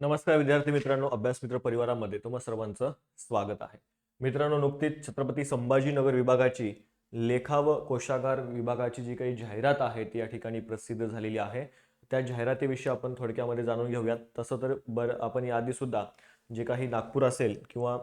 नमस्कार विद्यार्थी मित्रांनो अभ्यास मित्र परिवारामध्ये तुम्हा सर्वांचं स्वागत आहे. मित्रांनो नुकतीच छत्रपती संभाजीनगर विभागाची लेखा व कोशागार विभागाची जी काही जाहिरात आहे ती या ठिकाणी प्रसिद्ध झालेली आहे. त्या जाहिरातीविषयी आपण थोडक्यामध्ये जाणून घेऊयात. तसं तर बरं आपण याआधी सुद्धा जे काही नागपूर असेल किंवा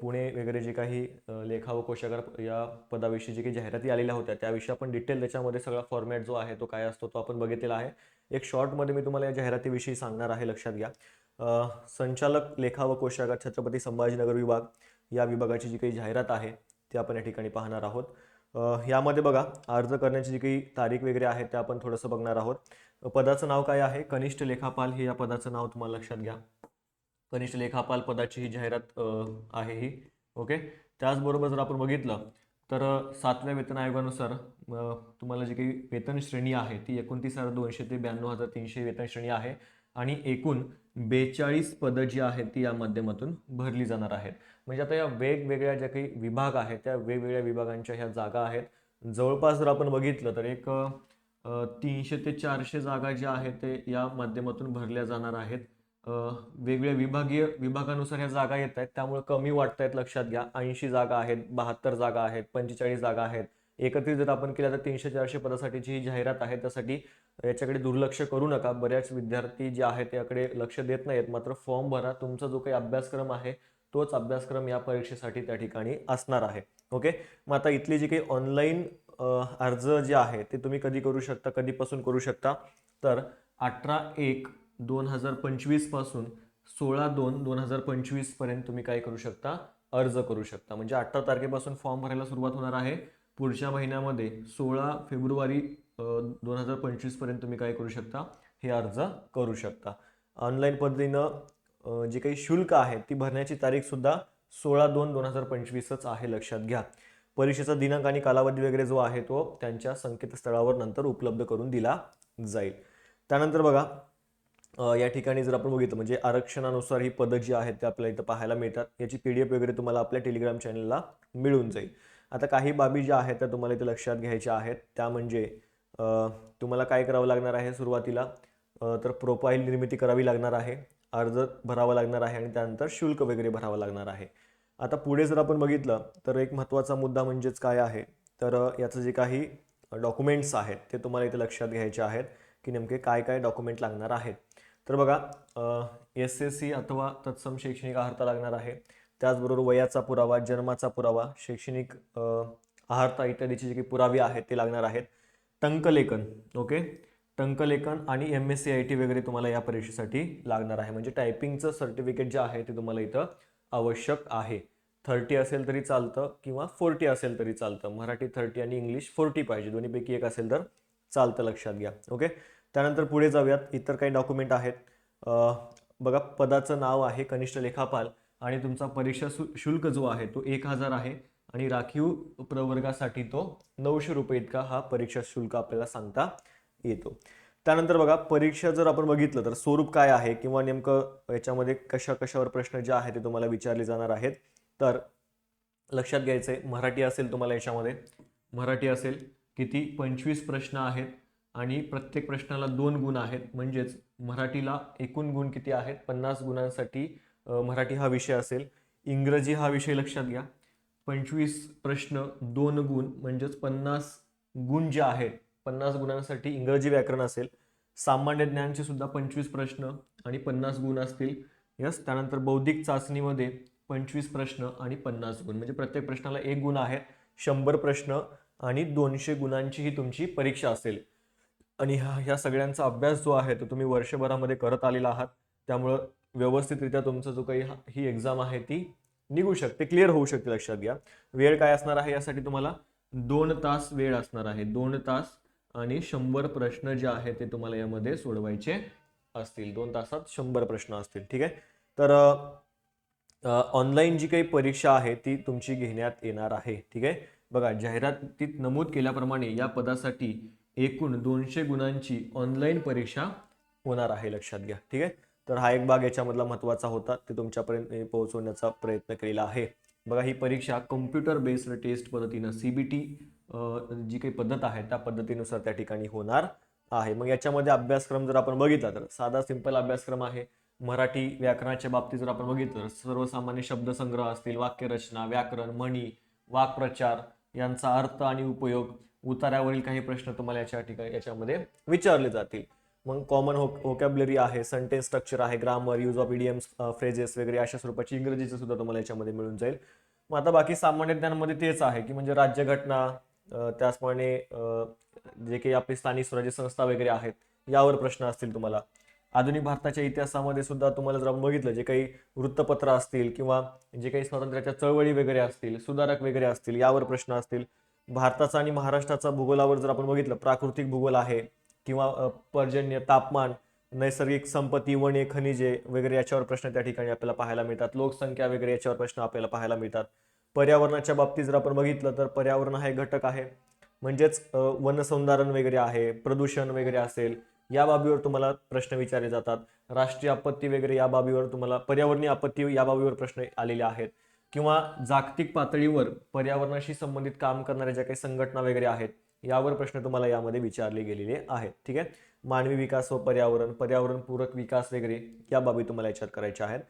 पुणे वगैरे जे काही लेखा व कोशागार या पदाविषयी जे काही जाहिराती आलेल्या होत्या त्याविषयी आपण डिटेल त्याच्यामध्ये सगळा फॉर्मॅट जो आहे तो काय असतो तो आपण बघितलेला आहे. एक शॉर्टमध्ये मी तुम्हाला या जाहिरातीविषयी सांगणार आहे लक्षात घ्या. संचालक लेखा व कोशागार छत्रपती संभाजीनगर विभाग या विभागाची जी काही जाहिरात आहे ती आपण या ठिकाणी पाहणार आहोत. यामध्ये बघा अर्ज करण्याची जी काही तारीख वगैरे आहे ते आपण थोडंसं बघणार आहोत. पदाचं नाव काय आहे? कनिष्ठ लेखापाल हे या पदाचं नाव तुम्हाला लक्षात घ्या. कनिष्ठ लेखापाल पदाची ही जाहिरात आहे ही. ओके? त्याचबरोबर जर आपण बघितलं तर सातव्या वेतन आयोगानुसार तुम्हाला जी काही वेतन श्रेणी आहे ती एकोणतीस हजार दोनशे ते ब्याण्णव हजार तीनशे वेतन श्रेणी आहे. आणि एकूण बेचाळीस पदं जी आहेत ती या माध्यमातून भरली जाणार आहेत. म्हणजे आता या वेगवेगळ्या ज्या काही विभाग आहेत त्या वेगवेगळ्या विभागांच्या ह्या जागा आहेत. जवळपास जर आपण बघितलं तर एक तीनशे ते चारशे जागा ज्या आहेत ते या माध्यमातून भरल्या जाणार आहेत. वेगवेगळ्या विभागीय विभागानुसार ह्या जागा येत आहेत. त्यामुळे कमी वाटत आहेत लक्षात घ्या. ऐंशी जागा आहेत बहात्तर जागा आहेत पंचेचाळीस जागा आहेत. एकत्रित जर आपण केलं तर तीनशे चारशे पदासाठीची ही जाहिरात आहे त्यासाठी याच्याकडे दुर्लक्ष करू नका. बऱ्याच विद्यार्थी जे आहेत त्याकडे लक्ष देत नाहीत. मात्र फॉर्म भरा. तुमचा जो काही अभ्यासक्रम आहे तोच अभ्यासक्रम या परीक्षेसाठी त्या ठिकाणी असणार आहे. ओके? मग आता इथली जी काही ऑनलाईन अर्ज जे आहे ते तुम्ही कधी करू शकता कधीपासून करू शकता? तर अठरा एक दोन हजार पंचवीसपासून सोळा दोन दोन हजार पंचवीसपर्यंत तुम्ही काय करू शकता? अर्ज करू शकता. म्हणजे अठरा तारखेपासून फॉर्म भरायला सुरुवात होणार आहे. पुढच्या महिन्यामध्ये सोळा फेब्रुवारी दोन हजार पंचवीसपर्यंत तुम्ही काय करू शकता? हे अर्ज करू शकता. ऑनलाईन पद्धतीनं जी काही शुल्क आहे ती भरण्याची तारीखसुद्धा सोळा दोन दोन हजार पंचवीसच आहे लक्षात घ्या. परीक्षेचा दिनांक आणि कालावधी वगैरे जो आहे तो त्यांच्या संकेतस्थळावर नंतर उपलब्ध करून दिला जाईल. त्यानंतर बघा या ठिकाणी जर आपण बघितलं म्हणजे आरक्षणानुसार ही पदं जी आहेत ते आपल्याला इथं पाहायला मिळतात. याची पी डी एफ वगैरे तुम्हाला आपल्या टेलिग्राम चॅनलला मिळून जाईल. आता काही बाबी ज्या आहेत त्या तुम्हाला इथे लक्षात घ्यायच्या आहेत. त्या म्हणजे तुम्हाला काय करावं लागणार आहे सुरुवातीला? तर प्रोफाईल निर्मिती करावी लागणार आहे अर्ज भरावा लागणार आहे आणि त्यानंतर शुल्क वगैरे भरावं लागणार आहे. आता पुढे जर आपण बघितलं तर एक महत्त्वाचा मुद्दा म्हणजेच काय आहे? तर याचं जे काही डॉक्युमेंट्स आहेत ते तुम्हाला इथे लक्षात घ्यायचे आहेत की नेमके काय काय डॉक्युमेंट लागणार आहेत. तर बघा एस एस सी अथवा तत्सम शैक्षणिक अर्हता लागणार आहे. त्याचबरोबर वयाचा पुरावा जन्माचा पुरावा शैक्षणिक अ, इत्यादीचे जे काही पुरावे आहेत ते लागणार आहेत. टंकलेखन ओके टंकलेखन आणि M S C I T वगैरे तुम्हाला या परीक्षेसाठी लागणार आहे. म्हणजे टायपिंगचं सर्टिफिकेट जे आहे ते तुम्हाला इथं आवश्यक आहे. थर्टी असेल तरी चालतं किंवा फोर्टी असेल तरी चालतं. मराठी थर्टी आणि इंग्लिश फोर्टी पाहिजे. दोन्हीपैकी एक असेल तर चालतं लक्षात घ्या ओके त्यानंतर पुढे जाऊयात. इतर काही डॉक्युमेंट आहेत. बघा पदाचं नाव आहे कनिष्ठ लेखापाल. आणि तुमचा परीक्षा शु शुल्क जो आहे तो एक हजार आहे. आणि राखीव प्रवर्गासाठी तो नऊशे रुपये इतका हा परीक्षा शुल्क आपल्याला सांगता येतो. त्यानंतर बघा परीक्षा जर आपण बघितलं तर स्वरूप काय आहे किंवा नेमकं याच्यामध्ये कशा कशावर प्रश्न जे आहे ते तुम्हाला विचारले जाणार आहेत. तर लक्षात घ्यायचं आहे मराठी असेल तुम्हाला याच्यामध्ये. मराठी असेल किती? पंचवीस प्रश्न आहेत. आणि प्रत्येक प्रश्नाला दोन गुण आहेत. म्हणजेच मराठीला एकूण गुण किती आहेत? पन्नास गुणांसाठी मराठी हा विषय असेल. इंग्रजी हा विषय लक्षात घ्या. पंचवीस प्रश्न दोन गुण म्हणजेच पन्नास गुण जे आहेत पन्नास गुणांसाठी इंग्रजी व्याकरण असेल. सामान्य ज्ञानचे सुद्धा पंचवीस प्रश्न आणि पन्नास गुण असतील. यस त्यानंतर बौद्धिक चाचणीमध्ये पंचवीस प्रश्न आणि पन्नास गुण. म्हणजे प्रत्येक प्रश्नाला एक गुण आहे शंभर प्रश्न आणि दोनशे गुणांची ही तुमची परीक्षा असेल. आणि ह्या ह्या सगळ्यांचा अभ्यास जो आहे तो तुम्ही वर्षभरामध्ये करत आलेला आहात. त्यामुळं व्यवस्थितरित्या तुमचा जो काही हा- ही एक्झाम आहे ती निघू शकते क्लिअर होऊ शकते लक्षात घ्या. वेळ काय असणार आहे यासाठी तुम्हाला दोन तास वेळ असणार आहे. दोन तास आणि शंभर प्रश्न जे आहे ते तुम्हाला यामध्ये सोडवायचे असतील. दोन तासात शंभर प्रश्न असतील ठीक आहे? तर ऑनलाईन जी काही परीक्षा आहे ती तुमची घेण्यात येणार आहे ठीक आहे? बघा जाहिरातीत नमूद केल्याप्रमाणे या पदासाठी एकूण दोनशे गुणांची ऑनलाईन परीक्षा होणार आहे लक्षात घ्या ठीक आहे? तर हा एक भाग याच्यामधला महत्त्वाचा होता. ते तुमच्यापर्यंत पोहोचवण्याचा प्रयत्न केलेला आहे. बघा ही परीक्षा कम्प्युटर बेस्ड टेस्ट पद्धतीनं सी बी टी जी काही पद्धत आहे त्या पद्धतीनुसार त्या ठिकाणी होणार आहे. मग याच्यामध्ये अभ्यासक्रम जर आपण बघितला तर साधा सिंपल अभ्यासक्रम आहे. मराठी व्याकरणाच्या बाबतीत जर आपण बघितलं तर सर्वसामान्य शब्दसंग्रह असतील वाक्यरचना व्याकरण म्हणी वाक्प्रचार यांचा अर्थ आणि उपयोग उतार्यावरील काही प्रश्न तुम्हाला याच्या ठिकाणी याच्यामध्ये विचारले जातील. मग कॉमन होकॅबलरी आहे सेंटेन्स स्ट्रक्चर आहे grammar use of idioms phrases वगैरे अशा स्वरूपाची इंग्रजीचं सुद्धा तुम्हाला याच्यामध्ये मिळून जाईल. मग आता बाकी सामान्य ज्ञानमध्ये तेच आहे की म्हणजे राज्यघटना त्याचप्रमाणे जे काही आपली स्थानिक स्वराज्य संस्था वगैरे आहेत यावर प्रश्न असतील तुम्हाला. आधुनिक भारताच्या इतिहासामध्ये सुद्धा तुम्हाला जर आपण बघितलं जे काही वृत्तपत्र असतील किंवा जे काही स्वातंत्र्याच्या चळवळी वगैरे असतील सुधारक वगैरे असतील यावर प्रश्न असतील. भारताचा आणि महाराष्ट्राचा भूगोलावर जर आपण बघितलं प्राकृतिक भूगोल आहे किंवा पर्जन्य तापमान नैसर्गिक संपत्ती वने खनिजे वगैरे याच्यावर प्रश्न त्या ठिकाणी आपल्याला पाहायला मिळतात. लोकसंख्या वगैरे याच्यावर प्रश्न आपल्याला पाहायला मिळतात. पर्यावरणाच्या बाबतीत जर आपण बघितलं तर पर्यावरण हा एक घटक आहे. म्हणजेच वनसंधारण वगैरे आहे प्रदूषण वगैरे असेल या बाबीवर तुम्हाला प्रश्न विचारले जातात. राष्ट्रीय आपत्ती वगैरे या बाबीवर तुम्हाला पर्यावरणीय आपत्ती या बाबीवर प्रश्न आलेले आहेत. किंवा जागतिक पातळीवर पर्यावरणाशी संबंधित काम करणाऱ्या ज्या काही संघटना वगैरे आहेत यावर प्रश्न तुम्हाला यामध्ये विचारले गेलेले आहेत. ठीक आहे? मानवी विकास व पर्यावरण पर्यावरण पूरक विकास वगैरे या बाबी तुम्हाला याच्यात करायच्या आहेत.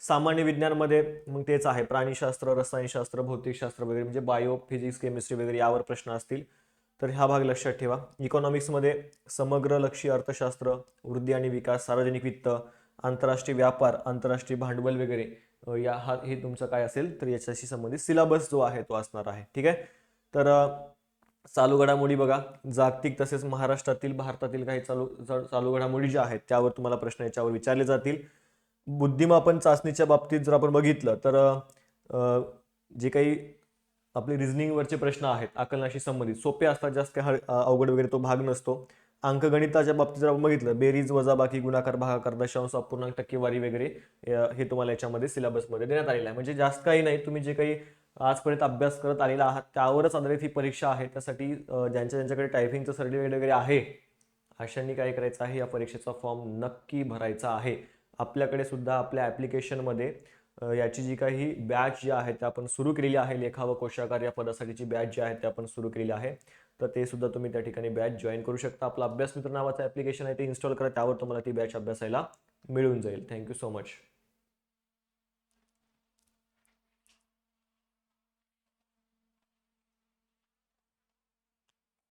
सामान्य विज्ञानमध्ये मग तेच आहे. प्राणीशास्त्र रसायनशास्त्र भौतिकशास्त्र वगैरे म्हणजे बायो फिजिक्स केमिस्ट्री वगैरे यावर प्रश्न असतील. तर हा भाग लक्षात ठेवा. इकॉनॉमिक्समध्ये समग्र लक्षी अर्थशास्त्र वृद्धी आणि विकास सार्वजनिक वित्त आंतरराष्ट्रीय व्यापार आंतरराष्ट्रीय भांडवल वगैरे या हा हे तुमचं काय असेल? तर याच्याशी संबंधित सिलेबस जो आहे तो असणार आहे. ठीक आहे? तर चालू घडामोडी बघा. जागतिक तसेच महाराष्ट्रातील भारतातील काही चालू चालू घडामोडी ज्या आहेत त्यावर तुम्हाला प्रश्न याच्यावर विचारले जातील. बुद्धिमापन चाचणीच्या बाबतीत जर आपण बघितलं तर जे काही आपले रिझनिंगवरचे प्रश्न आहेत आकलनाशी संबंधित सोपे असतात जास्त काही हळ- अवघड वगैरे तो भाग नसतो. अंकगणिताच्या बाबतीत जर आपण बघितलं बेरीज वजाबाकी गुणाकार भागाकार दशांश अपूर्णांक टक्केवारी वगैरे हे तुम्हाला याच्यामध्ये सिलेबसमध्ये देण्यात आलेलं आहे. म्हणजे जास्त काही नाही तुम्ही जे काही आजपर्यंत अभ्यास करत आलेला आहात. त्यावरच आधारित ही परीक्षा आहे. त्यासाठी ज्यांच्या ज्यांच्याकडे टायपिंगचं सर्टिफिकेट वगैरे आहे अशांनी काय करायचं आहे? या परीक्षेचा फॉर्म नक्की भरायचा आहे. आपल्याकडे सुद्धा आपल्या ॲप्लिकेशनमध्ये याची जी काही बॅच जी आहे ते आपण सुरू केलेली आहे. लेखा व कोशाकार या पदासाठीची बॅच जी आहे ते आपण सुरू केलेली आहे. तर ते सुद्धा तुम्ही त्या ठिकाणी बॅच जॉईन करू शकता. आपलं अभ्यास मित्र नावाचं ॲप्लिकेशन आहे ते इन्स्टॉल करा. त्यावर तुम्हाला ती बॅच अभ्यासायला मिळून जाईल. Thank you so much